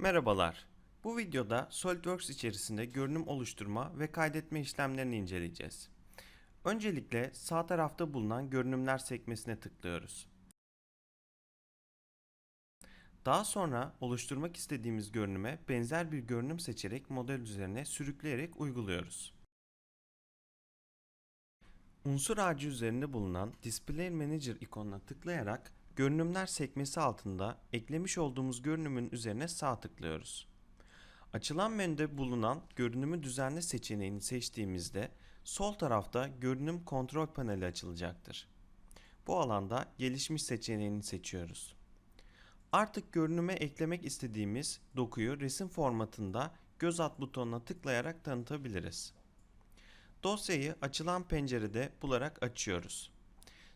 Merhabalar. Bu videoda SolidWorks içerisinde görünüm oluşturma ve kaydetme işlemlerini inceleyeceğiz. Öncelikle sağ tarafta bulunan görünümler sekmesine tıklıyoruz. Daha sonra oluşturmak istediğimiz görünüme benzer bir görünüm seçerek model üzerine sürükleyerek uyguluyoruz. Unsur ağacı üzerinde bulunan Display Manager ikonuna tıklayarak görünümler sekmesi altında eklemiş olduğumuz görünümün üzerine sağ tıklıyoruz. Açılan menüde bulunan görünümü düzenle seçeneğini seçtiğimizde sol tarafta görünüm kontrol paneli açılacaktır. Bu alanda gelişmiş seçeneğini seçiyoruz. Artık görünüme eklemek istediğimiz dokuyu resim formatında göz at butonuna tıklayarak tanıtabiliriz. Dosyayı açılan pencerede bularak açıyoruz.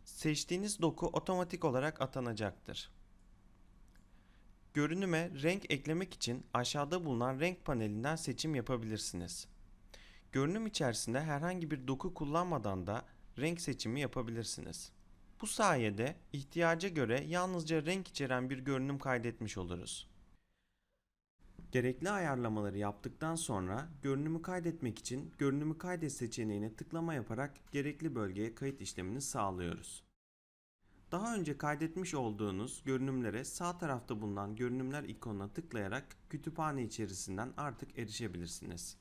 Seçtiğiniz doku otomatik olarak atanacaktır. Görünüme renk eklemek için aşağıda bulunan renk panelinden seçim yapabilirsiniz. Görünüm içerisinde herhangi bir doku kullanmadan da renk seçimi yapabilirsiniz. Bu sayede ihtiyaca göre yalnızca renk içeren bir görünüm kaydetmiş oluruz. Gerekli ayarlamaları yaptıktan sonra görünümü kaydetmek için görünümü kaydet seçeneğine tıklama yaparak gerekli bölgeye kayıt işlemini sağlıyoruz. Daha önce kaydetmiş olduğunuz görünümlere sağ tarafta bulunan görünümler ikonuna tıklayarak kütüphane içerisinden artık erişebilirsiniz.